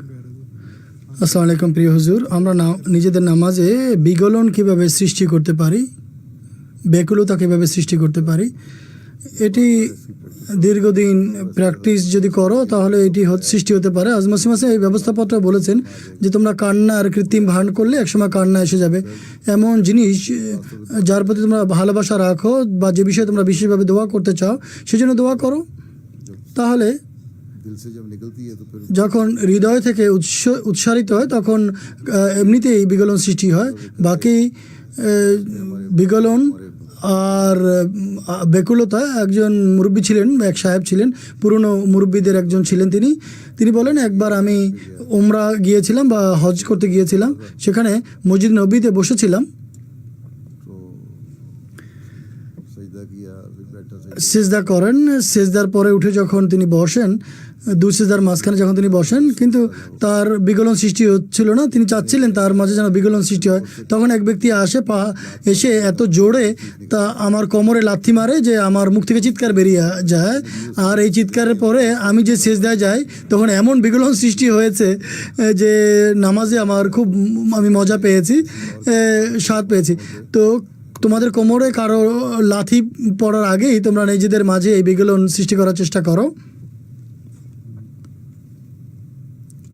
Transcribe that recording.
আসসালামু আলাইকুম প্রিয় হুজুর। আমরা না নিজেদের নামাজে বিগলন কীভাবে সৃষ্টি করতে পারি ব্যাকুলতা কীভাবে সৃষ্টি করতে পারি, এটি দীর্ঘদিন প্র্যাকটিস যদি করো, তাহলে এটি সৃষ্টি হতে পারে। আজমাসি মাসে মাসে এই ব্যবস্থাপত্র বলেছেন যে তোমরা কান্নার কৃত্রিম ভান করলে একসময় কান্না এসে যাবে। এমন জিনিস, যার প্রতি তোমরা ভালোবাসা রাখো বা যে বিষয়ে তোমরা বিশেষভাবে দোয়া করতে চাও, সেজন্য দোয়া করো। তাহলে যখন হৃদয় থেকে উৎস উৎসারিত হয় তখন এমনিতেই বিগলন সৃষ্টি হয়। বাকি বিগলন আর আহ, ব্যাকুলতা একজন মুরব্বী ছিলেন এক সাহেব ছিলেন পুরনো মুরব্বীদের একজন ছিলেন তিনি। তিনি বলেন একবার আমি ওমরা গিয়েছিলাম বা হজ করতে গিয়েছিলাম। সেখানে মসজিদ নবীতে বসেছিলাম। সেজদা করেন, সেজদার পরে উঠে যখন তিনি বসেন দু সেজদার মাঝখানে যখন তিনি বসেন, কিন্তু তার বিগলন সৃষ্টি হচ্ছিল না, তিনি চাচ্ছিলেন তার মাঝে যেন বিগলন সৃষ্টি হয়। তখন এক ব্যক্তি আসে, পা এসে এত জোরে তা আমার কোমরে লাথি মারে যে আমার মুখ থেকে চিৎকার বেরিয়ে যায়। আর এই চিৎকারের পরে আমি যে সেজদায় যাই, তখন এমন বিগলন সৃষ্টি হয়েছে যে নামাজে আমার খুব আমি মজা পেয়েছি স্বাদ পেয়েছি। তো তোমাদের কোমরে কারও লাথি পড়ার আগেই তোমরা নিজেদের মাঝে এই বিগলন সৃষ্টি করার চেষ্টা করো।